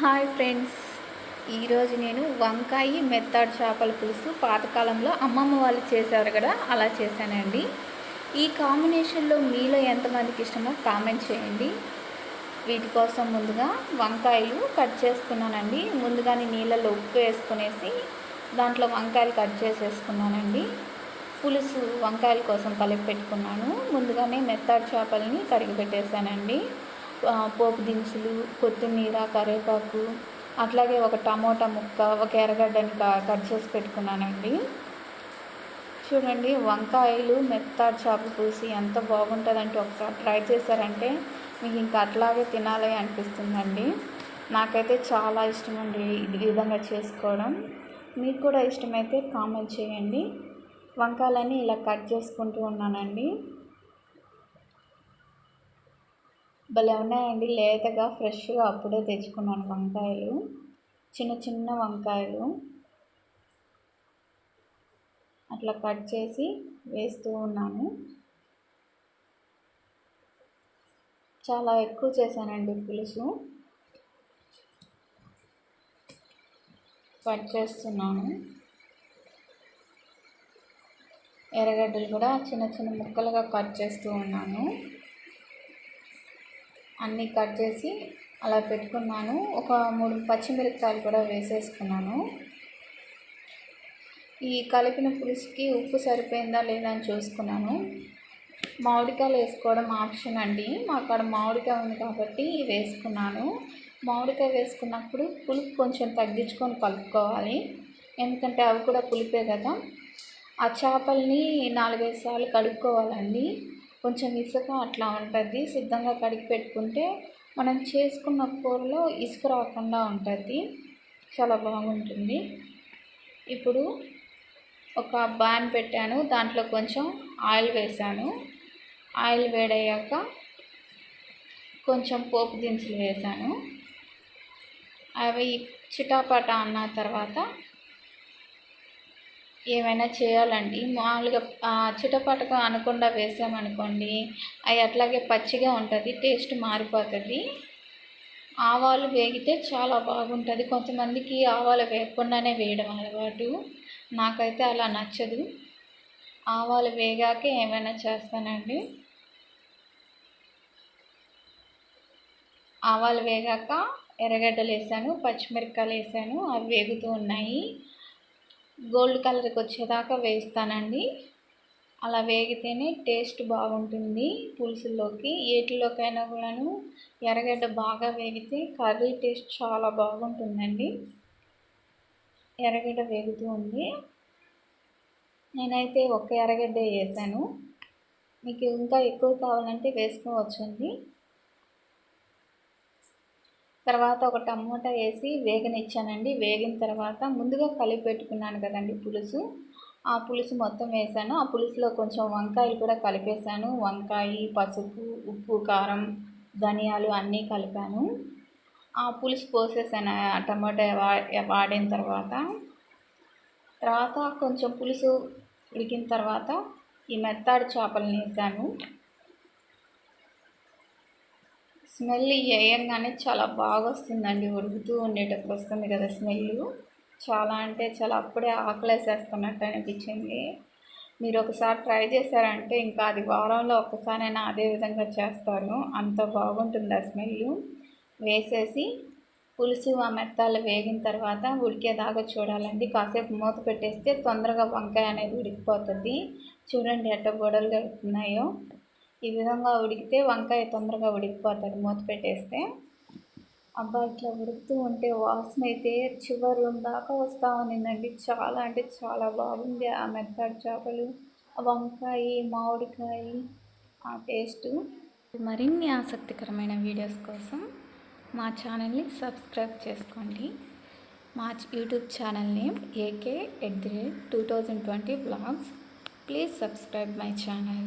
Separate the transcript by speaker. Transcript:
Speaker 1: Hi friends. ఈరోజు నేను వంకాయ మెత్తాడు చేపల పులుసు పాతకాలంలో అమ్మమ్మ వాళ్ళు చేశారు కదా అలా చేశానండి. ఈ కాంబినేషన్లో మీలో ఎంతమందికి ఇష్టమో కామెంట్ చేయండి. వీటి కోసం ముందుగా వంకాయలు కట్ చేసుకున్నానండి. ముందుగానే నీళ్ళలో ఉప్పు వేసుకునేసి దాంట్లో వంకాయలు కట్ చేసేసుకున్నానండి. పులుసు వంకాయల కోసం కలిపి పెట్టుకున్నాను. ముందుగానే మెత్తాడు చేపలని కడిగి పెట్టేశానండి. పోపు దినుసులు కొత్తిమీర కరివేపాకు అట్లాగే ఒక టమోటా ముక్క ఒక ఎర్రగడ్డని కట్ చేసి పెట్టుకున్నానండి. చూడండి వంకాయలు మెత్తాడు చేప పూసి ఎంత బాగుంటుందంటే ఒకసారి ట్రై చేశారంటే మీకు ఇంకా అట్లాగే తినాలి అనిపిస్తుందండి. నాకైతే చాలా ఇష్టం అండి ఈ విధంగా చేసుకోవడం. మీకు కూడా ఇష్టమైతే కామెంట్ చేయండి. వంకాయలని ఇలా కట్ చేసుకుంటూ ఉన్నానండి. భలే ఉన్నాయండి. లేతగా ఫ్రెష్గా అప్పుడే తెచ్చుకున్నాను వంకాయలు. చిన్న చిన్న వంకాయలు. అట్లా కట్ చేసి వేస్తూ ఉన్నాను. చాలా ఎక్కువ చేశానండి పులుసు. కట్ చేస్తున్నాను. ఎర్రగడ్డలు కూడా చిన్న చిన్న ముక్కలుగా కట్ చేస్తూ ఉన్నాను. అన్నీ కట్ చేసి అలా పెట్టుకున్నాను. ఒక మూడు పచ్చిమిరపకాయలు కూడా వేసేసుకున్నాను. ఈ కలిపిన పులుసుకి ఉప్పు సరిపోయిందా లేదా అని చూసుకున్నాను. మామిడికాయలు వేసుకోవడం ఆప్షన్ అండి. మా అక్కడ మామిడికాయ ఉంది కాబట్టి వేసుకున్నాను. మామిడికాయ వేసుకున్నప్పుడు పులుపు కొంచెం తగ్గించుకొని కలుపుకోవాలి. ఎందుకంటే అవి కూడా పులిపే కదా. ఆ చేపల్ని నాలుగైదు సార్లు కడుక్కోవాలండి. కొంచెం ఇసుక అట్లా ఉంటుంది. సిద్ధంగా కడిగి పెట్టుకుంటే మనం చేసుకున్న కూరలో ఇసుక రాకుండా ఉంటుంది. చాలా బాగుంటుంది. ఇప్పుడు ఒక బాన్ పెట్టాను. దాంట్లో కొంచెం ఆయిల్ వేసాను. ఆయిల్ వేడయ్యాక కొంచెం పోపు దినుసులు వేసాను. అవి చిటాపట అన్న తర్వాత ఏమైనా చేయాలండి? మామూలుగా చిటపటక అనకుండా వేసామనుకోండి అవి అట్లాగే పచ్చిగా ఉంటుంది టేస్ట్ మారిపోతుంది. ఆవాలు వేగితే చాలా బాగుంటుంది. కొంతమందికి ఆవాలు వేయకుండానే వేయడం అలవాటు. నాకైతే అలా నచ్చదు. ఆవాలు వేగాక ఏమైనా చేస్తానండి. ఆవాలు వేగాక ఎర్రగడ్డలు వేసాను పచ్చిమిరపకాయలు వేసాను అవి వేగుతూ ఉన్నాయి. గోల్డ్ కలర్కి వచ్చేదాకా వేస్తానండి. అలా వేగితేనే టేస్ట్ బాగుంటుంది పులుసుల్లోకి ఏటిలోకైనా కూడాను ఎర్రగడ్డ బాగా వేగితే కర్రీ టేస్ట్ చాలా బాగుంటుందండి. ఎర్రగడ్డ వేగుతూ ఉంది. నేనైతే ఒక ఎర్రగడ్డ వేసాను. మీకు ఇంకా ఎక్కువ కావాలంటే వేసుకోవచ్చండి. తర్వాత ఒక టమోటా వేసి వేగనిచ్చానండి. వేగిన తర్వాత ముందుగా కలిపి పెట్టుకున్నాను కదండి పులుసు. ఆ పులుసు మొత్తం వేసాను. ఆ పులుసులో కొంచెం వంకాయలు కూడా కలిపేశాను. వంకాయ పసుపు ఉప్పు కారం ధనియాలు అన్నీ కలిపాను. ఆ పులుసు పోసేసాను ఆ టమాటా వాడిన తర్వాత తర్వాత కొంచెం పులుసు ఉడికిన తర్వాత ఈ మెత్తాడు చేపలను వేసాను. స్మెల్ వేయంగానే చాలా బాగా వస్తుందండి ఉడుకుతూ ఉండేటప్పుడు వస్తుంది కదా స్మెల్ చాలా అంటే చాలా అప్పుడే ఆకలేసేస్తున్నట్టు అనిపించింది. మీరు ఒకసారి ట్రై చేశారంటే ఇంకా అది వారంలో ఒక్కసారైనా అదే విధంగా చేస్తారు అంత బాగుంటుంది ఆ స్మెల్ వేసేసి పులుసు ఆ మెత్తాలు వేగిన తర్వాత ఉడికేదాకా చూడాలండి. కాసేపు మూత పెట్టేస్తే తొందరగా వంకాయ అనేది ఉడికిపోతుంది. చూడండి ఎట్ట గొడవలు కడుతున్నాయో ఈ విధంగా ఉడికితే వంకాయ తొందరగా ఉడికిపోతుంది. మూత పెట్టేస్తే అబ్బా ఇట్లా ఉడుకుతూ ఉంటే వాసన అయితే చివరి దాకా వస్తూ ఉన్నిందండి. చాలా అంటే చాలా బాగుంది ఆ మెత్తడి చేపలు వంకాయ మామిడికాయ ఆ టేస్ట్. మరిన్ని ఆసక్తికరమైన వీడియోస్ కోసం మా ఛానల్ని సబ్స్క్రైబ్ చేసుకోండి. మా YouTube channel name A K at the rate two thousand twenty blogs. Please subscribe my channel.